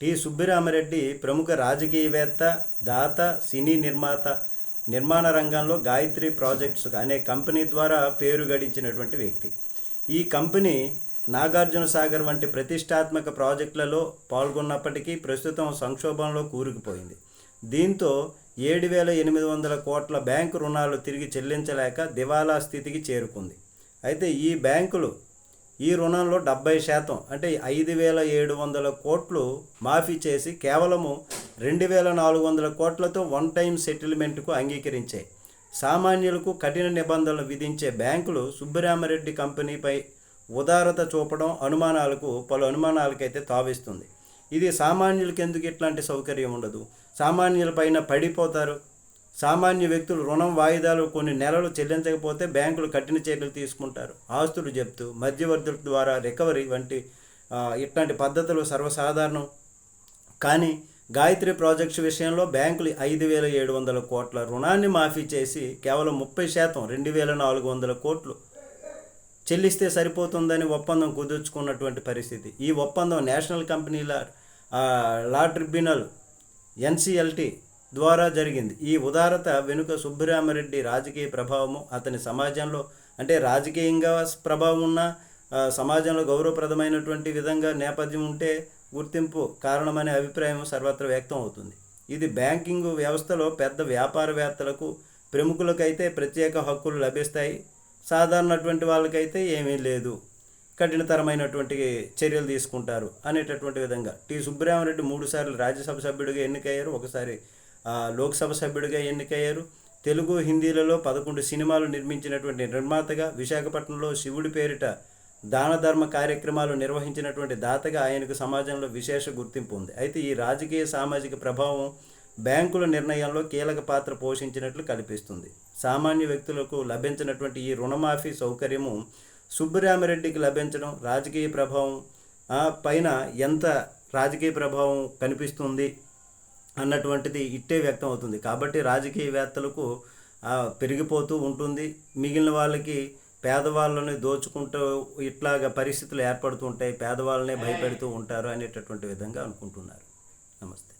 T. Subbirami Reddy ప్రముఖ రాజకీయవేత్త దాత సినీ నిర్మాత నిర్మాణ రంగంలో గాయత్రి ప్రాజెక్ట్స్ అనే కంపెనీ ద్వారా పేరు గడించినటువంటి వ్యక్తి. ఈ కంపెనీ నాగార్జున సాగర్ వంటి ప్రతిష్టాత్మక ప్రాజెక్టులలో పాల్గొన్నప్పటికీ ప్రస్తుతం సంక్షోభంలో కూరుకుపోయింది. దీంతో ఏడు వేల ఎనిమిది వందల కోట్ల బ్యాంకు రుణాలు తిరిగి చెల్లించలేక దివాలా స్థితికి చేరుకుంది. అయితే ఈ బ్యాంకులు ఈ రుణంలో డెబ్బై శాతం అంటే ఐదు వేల ఏడు వందల కోట్లు మాఫీ చేసి కేవలము రెండు వేల నాలుగు వందల కోట్లతో వన్ టైం సెటిల్మెంట్కు అంగీకరించాయి. సామాన్యులకు కఠిన నిబంధనలు విధించే బ్యాంకులు సుబ్బరామరెడ్డి కంపెనీపై ఉదారత చూపడం అనుమానాలకు పలు అనుమానాలకైతే తావిస్తుంది. ఇది సామాన్యులకు ఎందుకు ఇట్లాంటి సౌకర్యం ఉండదు? సామాన్యులపైన పడిపోతారు. సామాన్య వ్యక్తులు రుణం వాయిదాలు కొన్ని నెలలు చెల్లించకపోతే బ్యాంకులు కఠిన చర్యలు తీసుకుంటారు. ఆస్తులు చెప్తూ మధ్యవర్తుల ద్వారా రికవరీ వంటి ఇట్లాంటి పద్ధతులు సర్వసాధారణం. కానీ గాయత్రి ప్రాజెక్ట్స్ విషయంలో బ్యాంకులు ఐదు వేల ఏడు వందల కోట్ల రుణాన్ని మాఫీ చేసి కేవలం ముప్పై శాతం రెండు వేల నాలుగు వందల కోట్లు చెల్లిస్తే సరిపోతుందని ఒప్పందం కుదుర్చుకున్నటువంటి పరిస్థితి. ఈ ఒప్పందం నేషనల్ కంపెనీల లా ట్రిబ్యునల్ ఎన్సిఎల్టీ ద్వారా జరిగింది. ఈ ఉదారత వెనుక సుబ్బరామరెడ్డి రాజకీయ ప్రభావము అతని సమాజంలో అంటే రాజకీయంగా ప్రభావం ఉన్న సమాజంలో గౌరవప్రదమైనటువంటి విధంగా నేపథ్యం ఉంటే గుర్తింపు కారణమనే అభిప్రాయం సర్వత్ర వ్యక్తం అవుతుంది. ఇది బ్యాంకింగ్ వ్యవస్థలో పెద్ద వ్యాపారవేత్తలకు ప్రముఖులకైతే ప్రత్యేక హక్కులు లభిస్తాయి. సాధారణటువంటి వాళ్ళకైతే ఏమీ లేదు. కఠినతరమైనటువంటి చర్యలు తీసుకుంటారు అనేటటువంటి విధంగా. టి సుబ్బరామరెడ్డి మూడుసార్లు రాజ్యసభ సభ్యుడిగా ఎన్నికయ్యారు. ఒకసారి లోక్సభ సభ్యుడిగా ఎన్నికయ్యారు. తెలుగు హిందీలలో పదకొండు సినిమాలు నిర్మించినటువంటి నిర్మాతగా విశాఖపట్నంలో శివుడి పేరిట దాన ధర్మ కార్యక్రమాలు నిర్వహించినటువంటి దాతగా ఆయనకు సమాజంలో విశేష గుర్తింపు ఉంది. అయితే ఈ రాజకీయ సామాజిక ప్రభావం బ్యాంకుల నిర్ణయంలో కీలక పాత్ర పోషించినట్లు కనిపిస్తుంది. సామాన్య వ్యక్తులకు లభించినటువంటి ఈ రుణమాఫీ సౌకర్యము సుబ్బరామిరెడ్డికి లభించడం రాజకీయ ప్రభావం పైన ఎంత రాజకీయ ప్రభావం కనిపిస్తుంది? అన్నటువంటిది ఇట్టే వ్యక్తం అవుతుంది. కాబట్టి రాజకీయవేత్తలకు పెరిగిపోతూ ఉంటుంది. మిగిలిన వాళ్ళకి పేదవాళ్ళని దోచుకుంటూ ఇట్లాగా పరిస్థితులు ఏర్పడుతూ ఉంటాయి. పేదవాళ్ళనే భయపెడుతూ ఉంటారు అనేటటువంటి విధంగా అనుకుంటున్నారు. నమస్తే.